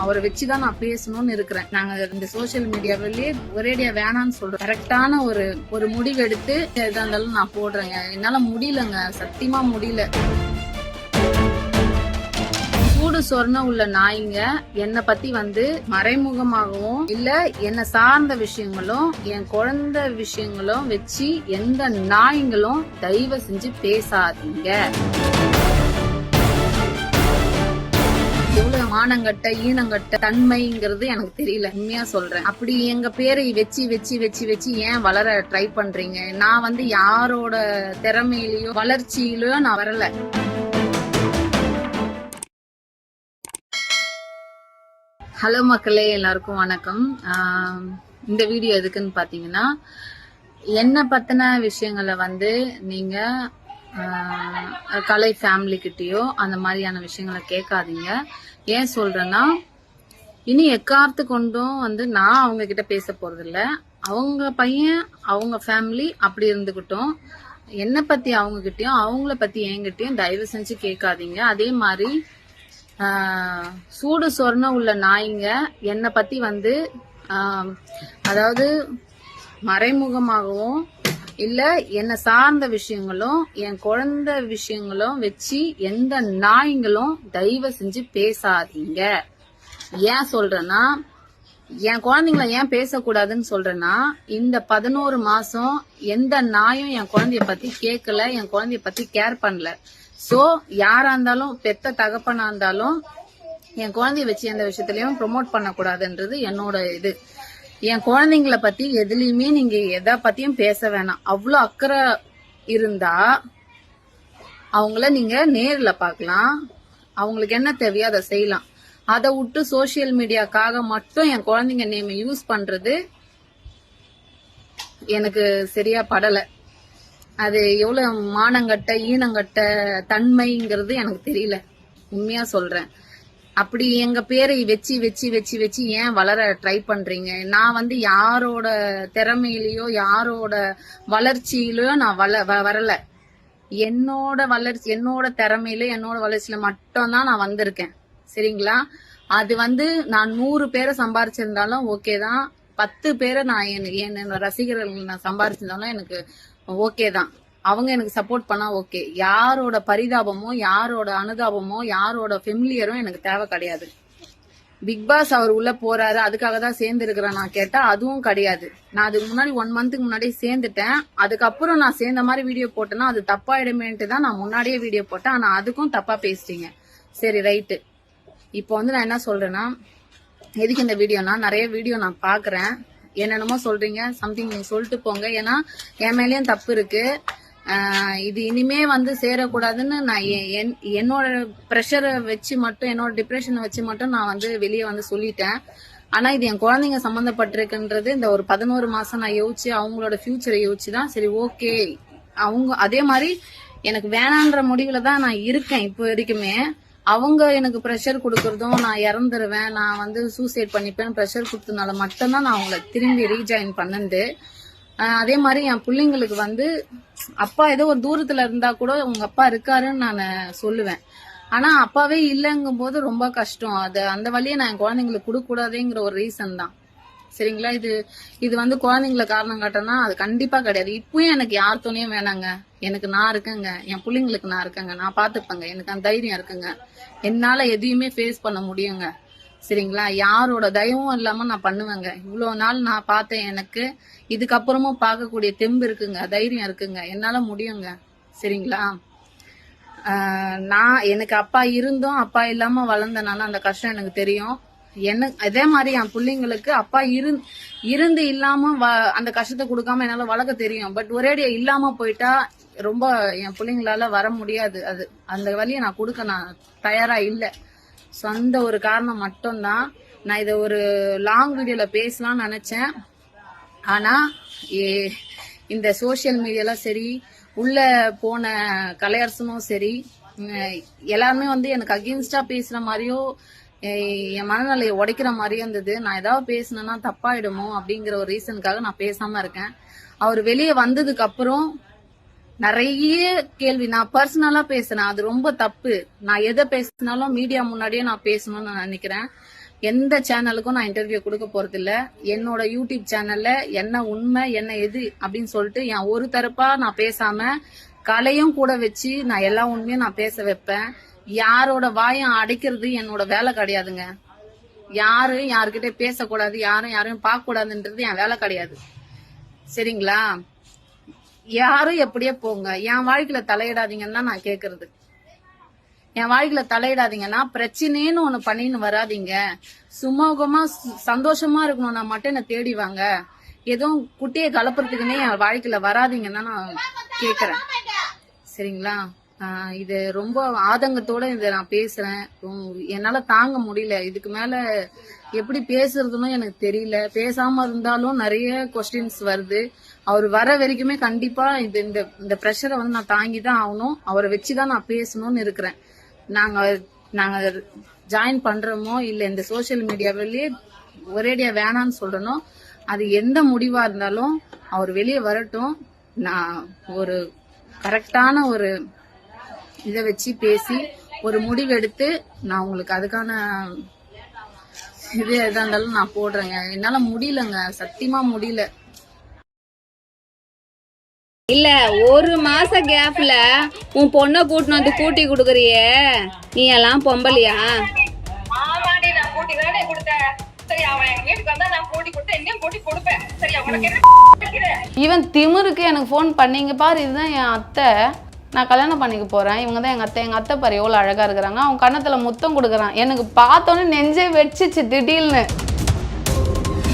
அவரை வச்சுதான் நான் பேசணும்னு இருக்கிறேன். நாங்க இந்த சோசியல் மீடியாவிலேயே ஒரேடியா வேணாம்னு சொல்றோம். கரெக்டான ஒரு ஒரு முடிவு எடுத்து எதா இருந்தாலும் நான் போடுறேங்க என்னால முடியலங்க. சத்தியமா முடியல. சூடு சொர்ண உள்ள நாய்ங்க என்னை பத்தி வந்து மறைமுகமாகவும் இல்ல என்ன சார்ந்த விஷயங்களும் என் குழந்தை விஷயங்களும் வச்சு எந்த நாய்ங்களும் தயவு செஞ்சு பேசாதீங்க. மானங்கட்ட ஈனங்கட்ட தன்மைங்கிறது எனக்கு தெரியல. உண்மையா சொல்றேன். அப்படி எங்க பேரை வச்சு வச்சு வச்சு வச்சு ஏன் வளர ட்ரை பண்றீங்க? நான் வந்து யாரோட திறமையிலயோ வளர்ச்சியிலயோ நான் வரல. ஹலோ மக்களே எல்லாருக்கும் வணக்கம். இந்த வீடியோ எதுக்குன்னு பாத்தீங்கன்னா என்ன பத்தின விஷயங்களை வந்து நீங்க கலை ஃபேமிலிக்கிட்டேயோ அந்த மாதிரியான விஷயங்களை கேட்காதீங்க. ஏன் சொல்றேன்னா இனி எக்கார்த்து கொண்டும் வந்து நான் அவங்க கிட்ட பேச போறதில்ல. அவங்க பையன் அவங்க ஃபேமிலி அப்படி இருந்துகிட்டோம். என்னை பத்தி அவங்க கிட்டயும் அவங்கள பத்தி என்கிட்டயும் தயவு செஞ்சு கேட்காதீங்க. அதே மாதிரி சூடு சொர்ண உள்ள நாய்ங்க என்னை பத்தி வந்து அதாவது மறைமுகமாகவும் இல்ல என்ன சார்ந்த விஷயங்களும் என் குழந்தை விஷயங்களும் வச்சு எந்த நாய்ங்களும் தயவு செஞ்சு பேசாதீங்க. ஏன் சொல்றேன்னா என் குழந்தைங்கள ஏன் பேசக்கூடாதுன்னு சொல்றேன்னா இந்த பதினோரு மாசம் எந்த நாயும் என் குழந்தைய பத்தி கேட்கல என் குழந்தைய பத்தி கேர் பண்ணல. சோ யாரா இருந்தாலும் பெத்த தகப்பனா இருந்தாலும் என் குழந்தைய வச்சு எந்த விஷயத்திலயும் ப்ரொமோட் பண்ணக்கூடாதுன்றது என்னோட இது. என் குழந்தைங்கள பத்தி எதுலயுமே நீங்க எதை பத்தியும் பேச வேணாம். அவ்வளோ அக்கறை இருந்தா அவங்கள நீங்க நேர்ல பார்க்கலாம் அவங்களுக்கு என்ன தேவையோ அதை செய்யலாம். அதை விட்டு சோஷியல் மீடியாக்காக மட்டும் என் குழந்தைங்க நேம் யூஸ் பண்றது எனக்கு சரியா படல. அது எவ்வளவு மானங்கட்ட ஈனங்கட்ட தன்மைங்கிறது எனக்கு தெரியல. உண்மையா சொல்றேன். அப்படி எங்க பேரை வச்சு வச்சு வச்சு வச்சு ஏன் வளர ட்ரை பண்றீங்க? நான் வந்து யாரோட திறமையிலயோ யாரோட வளர்ச்சியிலயோ நான் வள வ- வரல. என்னோட வளர்ச்சி என்னோட திறமையில என்னோட வளர்ச்சியில மட்டும்தான் நான் வந்திருக்கேன். சரிங்களா? அது வந்து நான் நூறு பேரை சம்பாரிச்சிருந்தாலும் ஓகே தான். பத்து பேரை நான் என் என்னோட ரசிகர்கள் நான் சம்பாரிச்சிருந்தாலும் எனக்கு ஓகே தான். அவங்க எனக்கு சப்போர்ட் பண்ணா ஓகே யாரோட பரிதாபமோ யாரோட அனுதாபமோ யாரோட ஃபெமிலியரும் எனக்கு தேவை கிடையாது. பிக் பாஸ் அவர் உள்ள போறாரு அதுக்காக தான் சேர்ந்து இருக்கிறேன் நான் கேட்டா அதுவும் கிடையாது. நான் அதுக்கு முன்னாடி ஒன் மந்த்துக்கு முன்னாடி சேர்ந்துட்டேன். அதுக்கப்புறம் நான் சேர்ந்த மாதிரி வீடியோ போட்டேன்னா அது தப்பாயிடுமேன்ட்டு தான் நான் முன்னாடியே வீடியோ போட்டேன். ஆனா அதுக்கும் தப்பா பேசிட்டீங்க. சரி ரைட்டு இப்போ வந்து நான் என்ன சொல்றேன்னா எதுக்கு இந்த வீடியோனா நிறைய வீடியோ நான் பாக்குறேன். என்னென்னமோ சொல்றீங்க சம்திங் நீங்க சொல்லிட்டு போங்க. ஏன்னா என் மேலேயும் தப்பு இருக்கு. இது இனிமே வந்து சேரக்கூடாதுன்னு நான் என்- என்னோட ப்ரெஷரை வச்சு மட்டும் என்னோட டிப்ரெஷனை வச்சு மட்டும் நான் வந்து வெளியே வந்து சொல்லிட்டேன். ஆனா இது என் குழந்தைங்க சம்மந்தப்பட்டிருக்குன்றது இந்த ஒரு பதினோரு மாசம் நான் யோசிச்சு அவங்களோட ஃபியூச்சரை யோசிச்சு தான் சரி ஓகே அவங்க அதே மாதிரி எனக்கு வேணான்ற முடிவுல தான் நான் இருக்கேன் இப்போ வரைக்குமே. அவங்க எனக்கு ப்ரெஷர் கொடுக்கறதும் நான் இறந்துருவேன் நான் வந்து சூசைட் பண்ணிப்பேன் ப்ரெஷர் கொடுத்ததுனால மட்டும்தான் நான் அவங்கள திரும்பி ரீஜாயின் பண்ணது அதே மாதிரி என் பிள்ளைங்களுக்கு வந்து அப்பா ஏதோ ஒரு தூரத்துல இருந்தா கூட உங்க அப்பா இருக்காருன்னு நான் சொல்லுவேன். ஆனா அப்பாவே இல்லைங்கும் போது ரொம்ப கஷ்டம். அது அந்த வழியை நான் என் குழந்தைங்களுக்கு கொடுக்க கூடாதுங்கிற ஒரு ரீசன் தான். சரிங்களா? இது இது வந்து குழந்தைங்கள காரணம் காட்டனா அது கண்டிப்பா கிடையாது. இப்பயும் எனக்கு யார் துணையும் வேணாங்க. எனக்கு நான் இருக்கேங்க. என் பிள்ளைங்களுக்கு நான் இருக்கேங்க. நான் பாத்துப்பேங்க எனக்கு அந்த தைரியம் இருக்குங்க. என்னால எதையுமே ஃபேஸ் பண்ண முடியுங்க. சரிங்களா? யாரோட தயவும் இல்லாம நான் பண்ணுவேங்க. இவ்வளவு நாள் நான் பார்த்தேன் எனக்கு. இதுக்கப்புறமும் பார்க்கக்கூடிய தெம்பு இருக்குங்க தைரியம் இருக்குங்க. என்னால முடியுங்க. சரிங்களா? நான் எனக்கு அப்பா இருந்தும் அப்பா இல்லாம வளர்ந்தனால அந்த கஷ்டம் எனக்கு தெரியும். என்ன அதே மாதிரி என் பிள்ளைங்களுக்கு அப்பா இரு இருந்து இல்லாம வ- அந்த கஷ்டத்தை கொடுக்காம என்னால வளர்க்க தெரியும். பட் ஒரேடியா இல்லாம போயிட்டா ரொம்ப என் பிள்ளைங்களால வர முடியாது. அது அந்த வழியை நான் கொடுக்க நான் தயாரா இல்லை. ஸோ அந்த ஒரு காரணம் மட்டும்தான். நான் இதை ஒரு லாங் வீடியோல பேசலாம்னு நினைச்சேன். ஆனா ஏ- இந்த சோஷியல் மீடியாலாம் சரி உள்ள போன கலையரசனும் சரி எல்லாருமே வந்து எனக்கு அகேன்ஸ்டா பேசுற மாதிரியோ என் மனநிலையை உடைக்கிற மாதிரியே இருந்தது. நான் ஏதாவது பேசினேன்னா தப்பாயிடுமோ அப்படிங்கிற ஒரு ரீசனுக்காக நான் பேசாம இருக்கேன். அவர் வெளியே வந்ததுக்கு அப்புறம் நிறைய கேள்வி. நான் பர்சனலா பேசுறேன். அது ரொம்ப தப்பு. நான் எதை பேசினாலும் மீடியா முன்னாடியே நான் பேசணும்னு நான் நினைக்கிறேன். எந்த சேனலுக்கும் நான் இன்டர்வியூ கொடுக்க போறது இல்ல என்னோட யூடியூப் சேனல்ல என்ன உண்மை என்ன எது அப்படின்னு சொல்லிட்டு என் ஒரு தரப்பா நான் பேசாம கலையும் கூட வச்சு நான் எல்லா உண்மையும் நான் பேச வைப்பேன். யாரோட வாயம் அடைக்கிறது என்னோட வேலை கிடையாதுங்க. யாரும் யாருக்கிட்டே பேசக்கூடாது யாரும் யாரையும் பார்க்க கூடாதுன்றது என் வேலை கிடையாது. சரிங்களா? யாரும் எப்படியே போங்க. என் வாழ்க்கையில தலையிடாதீங்கன்னு தான் நான் கேக்குறது. என் வாழ்க்கையில தலையிடாதீங்கன்னா பிரச்சனைன்னு ஒண்ணு பண்ணின்னு வராதீங்க. சுமூகமா சந்தோஷமா இருக்கணும்னா மட்டும் என்ன தேடி வாங்க. எதுவும் குட்டியை கலப்புறதுக்குன்னே என் வாழ்க்கையில வராதீங்கன்னு தான் நான் கேக்குறேன். சரிங்களா? இது ரொம்ப ஆதங்கத்தோட இதை நான் பேசுறேன். என்னால தாங்க முடியல. இதுக்கு மேல எப்படி பேசுறதுன்னு எனக்கு தெரியல. பேசாம இருந்தாலும் நிறைய கொஸ்டின்ஸ் வருது. அவர் வர வரைக்குமே கண்டிப்பா இது இந்த இந்த ப்ரெஷரை வந்து நான் தாங்கி தான் ஆகணும். அவரை வச்சுதான் நான் பேசணும்னு இருக்கிறேன். நாங்க நாங்க ஜாயின் பண்றோமோ இல்ல இந்த சோஷியல் மீடியாவிலேயே ஒரேடியா வேணாம்னு சொல்றனோ அது எந்த முடிவா இருந்தாலும் அவர் வெளியே வரட்டும். நான் ஒரு கரெக்டான ஒரு இதை வச்சு பேசி ஒரு முடிவெடுத்து நான் உங்களுக்கு அதுக்கான இது எதா இருந்தாலும் நான் போடுறேங்க என்னால முடியலங்க. சத்தியமா முடியல. இல்ல ஒரு மாச கேப்ல உன் பொண்ணை கூட்டின்னு வந்து கூட்டி கொடுக்குறியே. நீ எல்லாம் அவன் வைக்கிறேன் ஈவன் திமிருக்கு எனக்கு ஃபோன் பண்ணீங்க பாரு இதுதான் என் அத்தை. நான் கல்யாணம் பண்ணிக்க போறேன். இவங்க தான் எங்க அத்தை. எங்க அத்தை பாரு எவ்வளோ அழகா இருக்கிறாங்க. அவங்க கன்னத்துல முத்தம் கொடுக்குறான். எனக்கு பார்த்தோன்னே நெஞ்சே வெடிச்சிச்சு திடீர்னு.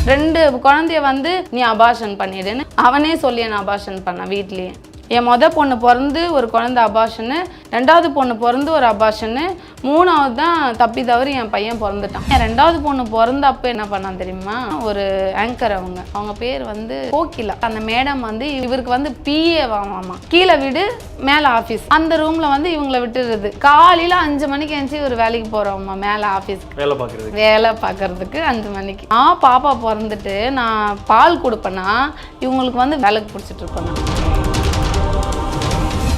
ரெண்டு குழந்தைய வந்து நீ அபாஷன் பண்ணிடுன்னு அவனே சொல்லி என்ன அபாஷன் பண்ணான் வீட்லயே. என் மொத பொண்ணு பிறந்து ஒரு குழந்தை அபாஷனு ரெண்டாவது பொண்ணு பிறந்து ஒரு அபாஷனு மூணாவது தான் தப்பி தவறி என் பையன் பிறந்துட்டான். என் ரெண்டாவது பொண்ணு பிறந்தப்ப என்ன பண்ணான் தெரியுமா? ஒரு ஆங்கர் அவங்க. அவங்க பேர் வந்து கோகிலா. அந்த மேடம் வந்து இவருக்கு வந்து பிஏ வாமாமா. கீழே வீடு மேலே ஆஃபீஸ் அந்த ரூம்ல வந்து இவங்களை விட்டுருது காலையில அஞ்சு மணிக்கு எழுந்துச்சு ஒரு வேலைக்கு போறோம்மா மேலே ஆஃபீஸ்க்கு வேலை பார்க்குறது வேலை பார்க்கறதுக்கு அஞ்சு மணிக்கு. நான் பாப்பா பிறந்துட்டு நான் பால் கொடுப்பேன்னா இவங்களுக்கு வந்து வேலைக்கு பிடிச்சிட்டு இருப்பேன்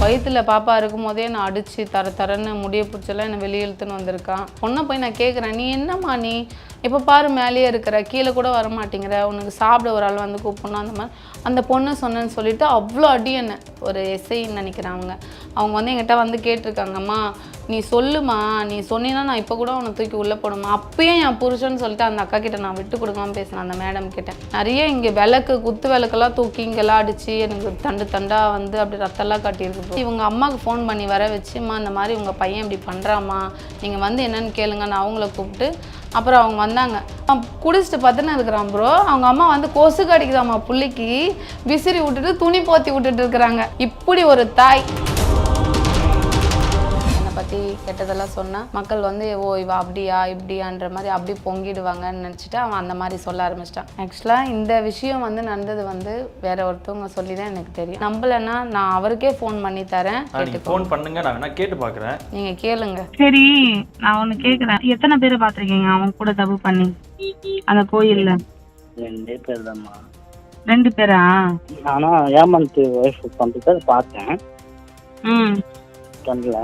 வயிற்றுல பாப்பா இருக்கும் போதே நான் அடிச்சு தர தரன்னு முடிய பிடிச்செல்லாம் என்னை வெளியே இழுத்துன்னு வந்திருக்கான் பொண்ணை போய் நான் கேட்குறேன் நீ என்னம்மா நீ? இப்போ பாரு மேலேயே இருக்கிற கீழே கூட வர மாட்டேங்கிற உனக்கு சாப்பிட ஒரு ஆள் வந்து கூப்பிடணும் அந்த மாதிரி. அந்த பொண்ணு சொன்னேன்னு சொல்லிட்டு அவ்வளோ அடி என்ன ஒரு எஸ்ஐன்னு நினைக்கிறேன் அவங்க. அவங்க வந்து என்கிட்ட வந்து கேட்டிருக்காங்கம்மா நீ சொல்லுமா நீ சொன்னீன்னா நான் இப்போ கூட உன்னை தூக்கி உள்ளே போடுமா அப்பயே என் புருஷன்னு சொல்லிட்டு அந்த அக்கா கிட்ட நான் விட்டு கொடுக்காம பேசினேன் அந்த மேடம் கிட்ட. நிறைய இங்கே விளக்கு குத்து விளக்கெல்லாம் தூக்கி இங்கெல்லாம் அடிச்சு எனக்கு தண்டு தண்டா வந்து அப்படி ரத்தம்லாம் காட்டியிருக்கு. இவங்க அம்மாவுக்கு ஃபோன் பண்ணி வர வச்சுமா இந்த மாதிரி உங்கள் பையன் இப்படி பண்ணுறாமா நீங்கள் வந்து என்னன்னு கேளுங்க நான் அவங்கள கூப்பிட்டு அப்புறம் அவங்க வந்தாங்க. அவன் குடிச்சிட்டு பார்த்துன்னு இருக்கிறான் ப்ரோ அவங்க அம்மா வந்து கொசு கடிக்குதாம்மா பிள்ளைக்கு. விசிறி விட்டுட்டு துணி போத்தி விட்டுட்டு இருக்கிறாங்க. இப்படி ஒரு தாய். கெட்டதெல்லாம் சொன்னா மக்கள் வந்து ஓ இவ அப்படியா இப்படியான்ற மாதிரி அப்படி பொங்கிடுவாங்கன்னு நினச்சிட்டு அவன் அந்த மாதிரி சொல்ல ஆரம்பிச்சிட்டான். ஆக்சுவலாக இந்த விஷயம் வந்து நடந்தது வந்து வேற ஒருத்தவங்க சொல்லி தான் எனக்கு தெரியும். நம்பலைன்னா நான் அவருக்கே ஃபோன் பண்ணி தரேன் ஃபோன் பண்ணுங்க நான் வேணா கேட்டு பார்க்குறேன் நீங்கள் கேளுங்க. சரி நான் ஒண்ணு கேக்குறேன். எத்தனை பேரை பாத்திருக்கீங்க அவன் கூட தப்பு பண்ணி. அந்த கோயில்ல. ரெண்டே பேர் தான்மா ரெண்டு பேரா? ஆனா ஏமந்த் ஒய்ஃப் பண்றது பார்த்தேன். ம். கண்ணில்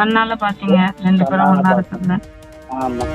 கண்ணால பாத்தீங்க. ரெண்டு பேரும் ஒன்னா இருக்கிறத ஆமா.